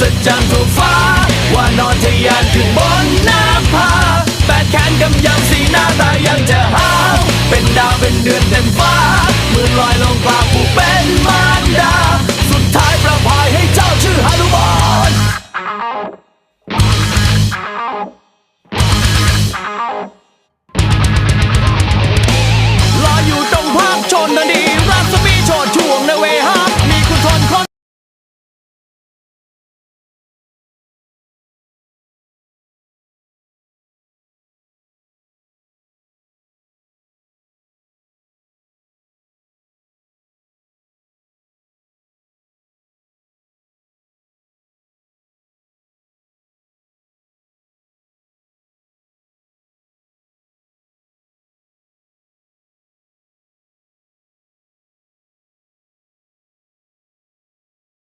ศจรรย์ทั่วฟ้า ว่านอนทะยานขึ้นบนหน้าผาแปดแขนกำยำสีหน้าตายังจะหาว เป็นดาวเป็นเดือนเต็มฟ้าเมื่อลอยลงกลางผู้เป็นมารดา สุดท้ายประพายให้เจ้าชื่อฮานุบอนอ